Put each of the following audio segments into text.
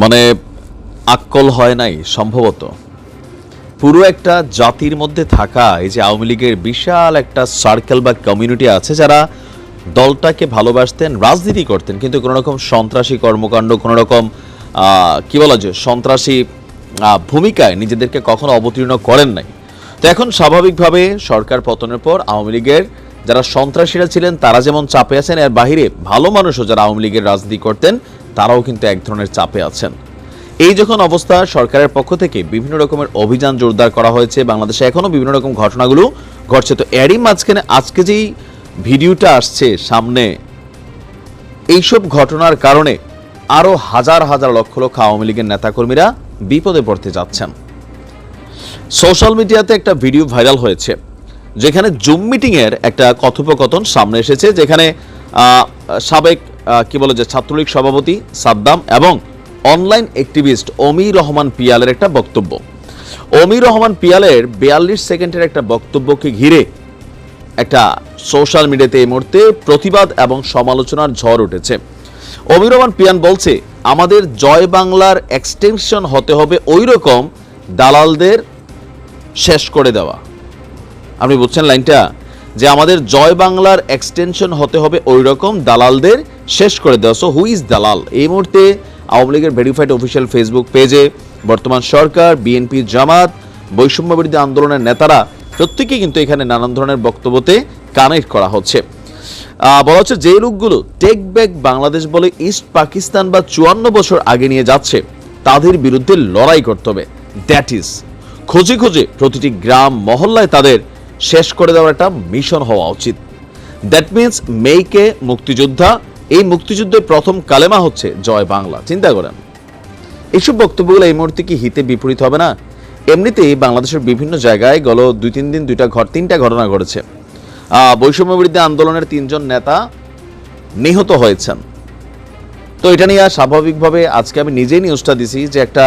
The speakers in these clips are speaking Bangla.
মানে আক্কল হয় নাই, সম্ভবত। পুরো একটা জাতির মধ্যে থাকা এই যে আওয়ামী লীগের বিশাল একটা সার্কেল বা কমিউনিটি আছে যারা দলটাকে ভালোবাসতেন, রাজনীতি করতেন, কিন্তু কোনো রকম সন্ত্রাসী কর্মকাণ্ড, কোনো রকম কি বলা যায়, সন্ত্রাসী ভূমিকায় নিজেদেরকে কখনো অবতীর্ণ করেন নাই। তো এখন স্বাভাবিকভাবে সরকার পতনের পর আওয়ামী লীগের যারা সন্ত্রাসীরা ছিলেন, তারা যেমন চাপে আছেন, এর বাহিরে ভালো মানুষও যারা আওয়ামী লীগের রাজনীতি করতেন তারাও কিন্তু এক ধরনের চাপে আছেন। এই যখন অবস্থা, সরকারের পক্ষ থেকে বিভিন্ন রকমের অভিযান জোরদার করা হয়েছে। বাংলাদেশে এখনও বিভিন্ন রকম ঘটনাগুলো ঘটছে। তো এরই মাঝখানে আজকে যেই ভিডিওটা আসছে সামনে, এইসব ঘটনার কারণে আরও হাজার হাজার লক্ষ লক্ষ আওয়ামী লীগের নেতাকর্মীরা বিপদে পড়তে যাচ্ছেন। সোশ্যাল মিডিয়াতে একটা ভিডিও ভাইরাল হয়েছে, যেখানে জুম মিটিংয়ের একটা কথোপকথন সামনে এসেছে, যেখানে সাবেক কি বলে যে ছাত্রলীগ সভাপতি সাদ্দাম এবং অনলাইন অ্যাক্টিভিস্ট অমির রহমান পিয়ালের একটা বক্তব্য। অমির রহমান পিয়ালের বিয়াল্লিশ সেকেন্ডের একটা বক্তব্যকে ঘিরে একটা সোশ্যাল মিডিয়াতে এই মুহূর্তে প্রতিবাদ এবং সমালোচনার ঝড় উঠেছে। অমির রহমান পিয়ান বলছে, আমাদের জয় বাংলার এক্সটেনশন হতে হবে ওই রকম দালালদের শেষ করে দেওয়া। আপনি বুঝছেন লাইনটা? যে আমাদের জয় বাংলার এক্সটেনশন হতে হবে ওই রকম দালালদের শেষ করে দেওয়া। সো হু ইজ দালাল এই মুহূর্তে আওয়ামী লীগের ভেরিফাইড অফিসিয়াল ফেসবুক পেজে বর্তমান সরকার বিএনপি জামাত, বৈষম্য বিরোধী আন্দোলনের নেতারা প্রত্যেকেই কিন্তু এখানে নানান ধরনের বক্তব্যতে কানেক্ট করা হচ্ছে। বলা হচ্ছে যে লোকগুলো টেক ব্যাক বাংলাদেশ বলে ইস্ট পাকিস্তান বা চুয়ান্ন বছর আগে নিয়ে যাচ্ছে, তাদের বিরুদ্ধে লড়াই করতে হবে। দ্যাট ইজ খোঁজে খোঁজে প্রতিটি গ্রাম মহল্লায় তাদের শেষ করে দেওয়ার একটা মিশন হওয়া উচিত। দ্যাট মিন্স মেইকে মুক্তিযোদ্ধা এই মুক্তিযুদ্ধের প্রথম কালেমা হচ্ছে জয় বাংলা। চিন্তা করেন। এইসব বক্তব্যগুলো এই মুহূর্তে কি হিতে বিপরীত হবে না? এমনিতেই বাংলাদেশের বিভিন্ন জায়গায় গত দুই তিন দিন দুইটা ঘর তিনটা ঘটনা ঘটেছে। বৈষম্য বিরোধী আন্দোলনের তিনজন নেতা নিহত হয়েছেন। তো এটা নিয়ে স্বাভাবিকভাবে আজকে আমি নিজেই নিউজটা দিছি যে একটা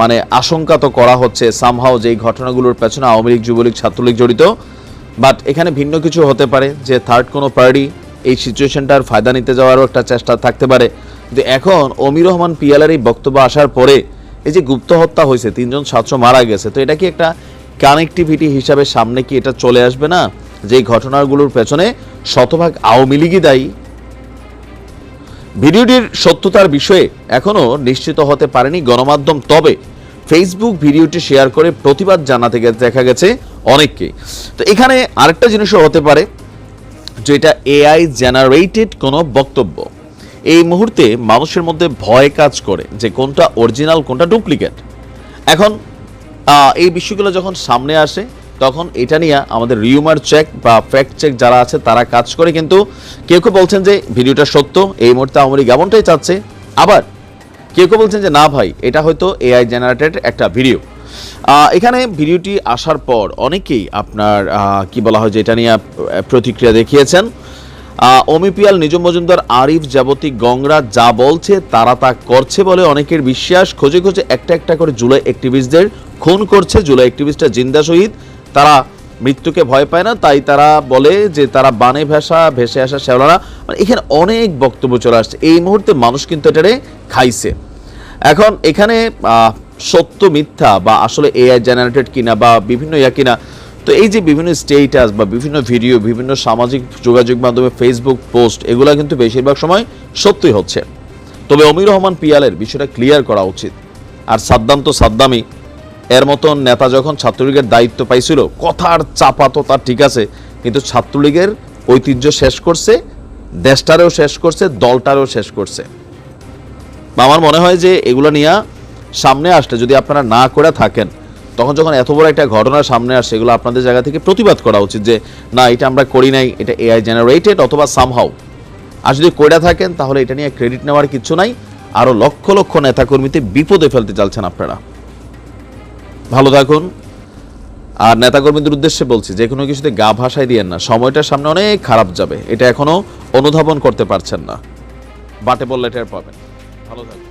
মানে আশঙ্কা তো করা হচ্ছে সামহাও যে ঘটনাগুলোর পেছনে আওয়ামী লীগ, যুবলীগ, ছাত্রলীগ জড়িত। বাট এখানে ভিন্ন কিছু হতে পারে যে থার্ড কোনো পার্টি এই সিচুয়েশনটার ফায়দা নিতে যাওয়ারও একটা চেষ্টা থাকতে পারে। কিন্তু এখন অমির রহমান পিয়ালের এই বক্তব্য আসার পরে এই যে গুপ্ত হত্যা হয়েছে, তিনজন ছাত্র মারা গেছে, তো এটা কি একটা কানেক্টিভিটি হিসাবে সামনে কি এটা চলে আসবে না? যে ঘটনাগুলোর পেছনে শতভাগ আওয়ামী লীগই দায়ী। ভিডিওটির সত্যতার বিষয়ে এখনও নিশ্চিত হতে পারেনি গণমাধ্যম, তবে ফেসবুক ভিডিওটি শেয়ার করে প্রতিবাদ জানাতে দেখা গেছে অনেককেই। তো এখানে আরেকটা জিনিসও হতে পারে যে এটা এআই জেনারেটেড কোনো বক্তব্য। এই মুহূর্তে মানুষের মধ্যে ভয় কাজ করে যে কোনটা অরিজিনাল কোনটা ডুপ্লিকেট এখন এই বিষয়গুলো যখন সামনে আসে, তখন এটা নিয়ে আমাদের রিউমার চেক বা ফ্যাক্ট চেক যারা আছে, তারা কাজ করে। কিন্তু কেউ কেউ বলছেন যে ভিডিওটা সত্য, এই মুহূর্তে আওয়ামী লীগ এমনটাই চাচ্ছে। আবার, কেউ কেউ বলছেন যে না ভাই, এটা হয়তো এআই জেনারেটেড একটা ভিডিও এখানে ভিডিওটি আসার পর অনেকেই আপনার কি বলা হয় যে এটা নিয়ে প্রতিক্রিয়া দেখিয়েছেন। অমিপিয়াল নিজম মজুমদার, আরিফ যাবতী গংরা যা বলছে তারা তা করছে বলে অনেকের বিশ্বাস। খোঁজে খোঁজে একটা একটা করে জুলাই অ্যাক্টিভিস্টদের খুন করছে। জুলাই অ্যাক্টিভিস্টরা জিন্দা শহীদ। তারা মৃত্যুকে ভয় পায় না, তাই তারা বলে যে তারা বানে ভেসা ভেসে আসা শ্যাওলারা। মানে এখানে অনেক বক্তব্য চলে আসছে। এই মুহূর্তে মানুষ কিন্তু এটারে খাইছে। এখন এখানে সত্য মিথ্যা বা আসলে এআই জেনারেটেড কিনা বা বিভিন্ন ইয়া কিনা, তো এই যে বিভিন্ন স্টেটাস বা বিভিন্ন ভিডিও বিভিন্ন সামাজিক যোগাযোগ মাধ্যমে ফেসবুক পোস্ট এগুলো কিন্তু বেশিরভাগ সময় সত্যই হচ্ছে। তবে অমির রহমান পিয়ালের বিষয়টা ক্লিয়ার করা উচিত। আর সাদ্দাম তো সাদ্দামই। এর মতন নেতা যখন ছাত্রলীগের দায়িত্ব পাইছিল, কথার চাপা তো তার ঠিক আছে, কিন্তু ছাত্রলীগের ঐতিহ্য শেষ করছে, দেশটারেও শেষ করছে, দলটারেও শেষ করছে। আমার মনে হয় যে এগুলো নিয়ে সামনে আসলে যদি আপনারা না করে থাকেন, তখন যখন এত বড় একটা ঘটনা সামনে আসে, এগুলো আপনাদের জায়গা থেকে প্রতিবাদ করা উচিত যে, না, এটা আমরা করি নাই, এটা এআই জেনারেটেড অথবা সামহাও আর যদি কইরা থাকেন, তাহলে এটা নিয়ে ক্রেডিট নেওয়ার কিছু নাই। আরও লক্ষ লক্ষ নেতাকর্মীতে বিপদে ফেলতে চাইছেন আপনারা। ভালো থাকুন। আর নেতাকর্মীদের উদ্দেশ্যে বলছি, যে কোনো কিছুতে গা ভাসায় দিয়েন না। সময়টার সামনে অনেক খারাপ যাবে। এটা এখনও অনুধাবন করতে পারছেন না। বাটে বললে টের পাবেন। ভালো থাকুন।